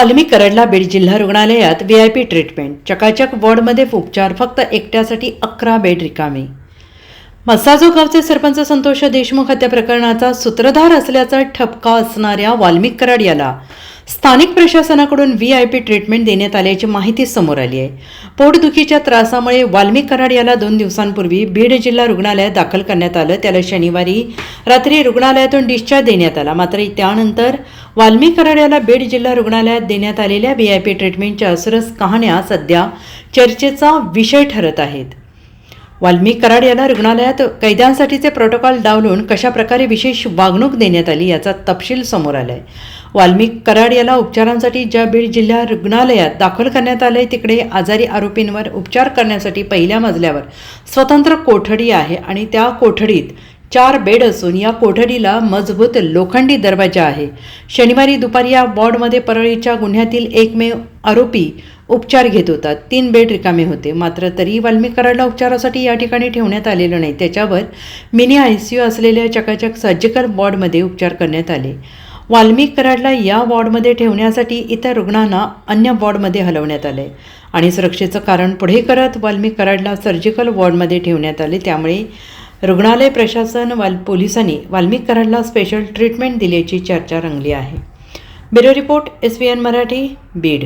वाल्मिक करडला बीड जिल्हा रुग्णालयात V I P treatment. चकाचक वॉर्डमध्ये उपचार फक्त एकट्यासाठी अकरा बेड रिकामे. मसाजो गावचे सरपंच संतोष देशमुख हत्या प्रकरणाचा सूत्रधार असल्याचा ठपका असणाऱ्या वाल्मिक कराड याला स्थानिक प्रशासनाकडून व्ही आय पी ट्रीटमेंट देण्यात आल्याची माहिती समोर आली आहे. पोटदुखीच्या त्रासामुळे वाल्मिक कराड याला दोन दिवसांपूर्वी बीड जिल्हा रुग्णालयात दाखल करण्यात आलं. त्याला शनिवारी रात्री रुग्णालयातून डिस्चार्ज देण्यात आला. मात्र त्यानंतर वाल्मिक कराड याला बीड जिल्हा रुग्णालयात देण्यात आलेल्या व्ही आय पी ट्रीटमेंटच्या असरस कहाण्या सध्या चर्चेचा विषय ठरत आहेत. वाल्मिक कराड याला रुग्णालयात कैद्यांसाठीचे प्रोटोकॉल डावलून कशा प्रकारे विशेष वागणूक देण्यात आली याचा तपशील समोर आलाय. वाल्मिक कराड याला उपचारांसाठी ज्या बीड जिल्हा रुग्णालयात दाखल करण्यात आले तिकडे आजारी आरोपींवर उपचार करण्यासाठी पहिल्या मजल्यावर स्वतंत्र कोठडी आहे आणि त्या कोठडीत चार बेड असून या कोठडीला मजबूत लोखंडी दरवाजा आहे. शनिवारी दुपारी या वॉर्डमध्ये परळीच्या गुन्ह्यातील एकमेव आरोपी उपचार घेत होता. तीन बेड रिकामे होते. मात्र तरी वाल्मिक उपचारासाठी या ठिकाणी ठेवण्यात आलेलं नाही. त्याच्यावर मिनी आय सी यू असलेल्या चकाचक सर्जिकल वॉर्डमध्ये उपचार करण्यात आले. वाल्मिक कराडला या वॉर्डमध्ये ठेवण्यासाठी इतर रुग्णांना अन्य वॉर्डमध्ये हलवण्यात आले आणि सुरक्षेचं कारण पुढे करत वाल्मिक कराडला सर्जिकल वॉर्डमध्ये ठेवण्यात आले. त्यामुळे रुग्णालय प्रशासन वाल पोलिसांनी वाल्मिक कराडला स्पेशल ट्रीटमेंट दिल्याची चर्चा रंगली आहे. Bureau report S V N Marathi Beed.